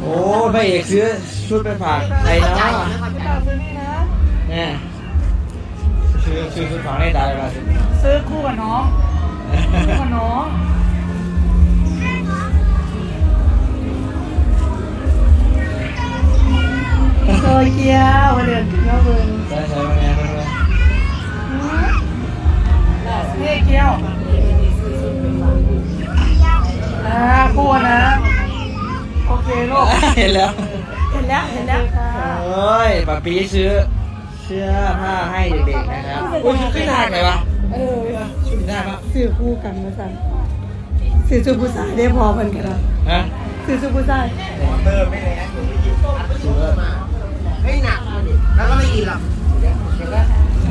โอ้พระเอกซื้อชุดไปฝากใครเนาะไม่ต้องซื้อนี่นะเนี่ยซื้อซื้อชุดฝากให้ตาเลยมาสิซื้อคู่กับน้องคู่กับน้องโซเกียวเดือนถึงแล้วเบิ่ง เห็นแล้วเห็นแล้วเห็นแล้วค่ะโอ้ยป้าปีซื้อเสื้อผ้าให้เด็กๆนะครับอุ้ยชุดที่ทางไหนวะเออชุดที่ทางปะสื่อคู่กันมาสั่นสื่อสุภาษาได้พอกันกันแล้วฮะสื่อสุภาษาเติมไม่เลยนะหนูไม่กินซื้อเฮ้ยหนักเลยแล้วก็ไม่กินหรอกเดี๋ยวเดี๋ยวก็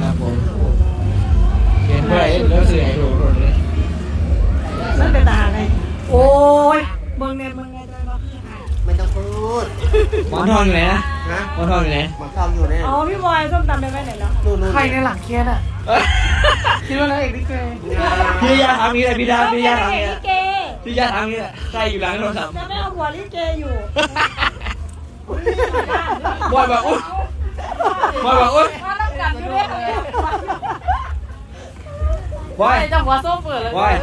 ครับผมเขียนด้วยแล้วสื่อให้ดูดูเลยนั่นเป็นตาไงโอ้ยเบิ่งเนี่ยเบิ่งไงได้บ้าง ไม่ต้อง พูดหมอนทองอยู่ไหนนะนะหมอนทองอยู่ไหนหมอนทองอยู่เนี่ยอ๋อพี่บอยส้มตำไปไว้ไหนแล้วนู่นนู่นใครในหลังเครียดอะ คิดว่าอะไรเอกดิเกย์พี่ยาทำนี้เลยพี่ดาพี่ยาทำเอนี้กเลดิยเกย์พี่ยาทำนี้เลยใครอยู่หลังโทรศัพท์จะไม่เอาหัวลิเกอยู่บอยบอกอุ้ยบอยบอกอุ้ยว่าต้องกันอยู่ด้วยบอยจังหวะส้มเปิดเลยบอย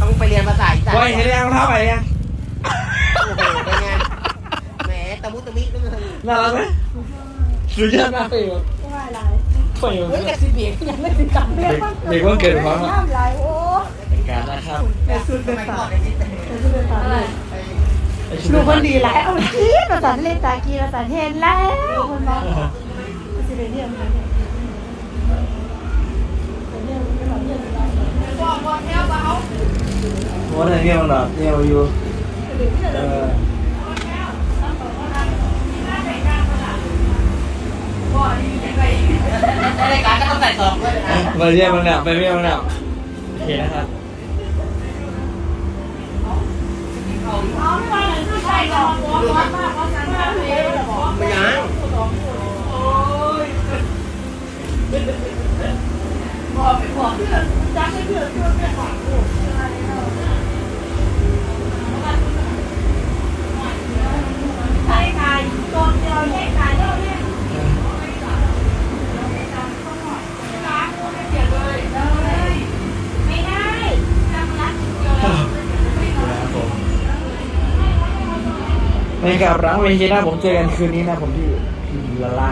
ต้องไปเรียนภาษาอีสานบอยเห็นยังรองเท้าไปยัง โอ้โหเป็นไงแห มตะมุตะมินึงเลยน่ารักไหมสุดยอดมากเลยว่าอะไรไปอยู่เฮ้ยแต่สิเบียกยังไม่ถึงกับเรียกว่าเด็กว่าเกิดพร้อมห้ามไหลโอ้เป็นการนะครับเป็นสุดเป็นไม่ฝาก่อนเลยนี่เป็นสุดเป็นฝาเลยไอ้ชุดดูคนดีหลายเอาจีดภาษาทะเลตากีภาษาเทนแล้วคนบอกสิเรียนเลยโอ้ยเนี่ยมันแบบเนี่ยมันอยู่เออรายการก็ต้อง ใส่ซองด้วยนะมาเรียกมันแบบไปเรียกมันแบบโอเคนะครับไม่ยังในกับร้านเวทีนะผมเจอกันคืนนี้นะผมที่พิมละลา ในกลับรังเวทีหนะผมเจอกันคืนนี้นะผมที่พิล่า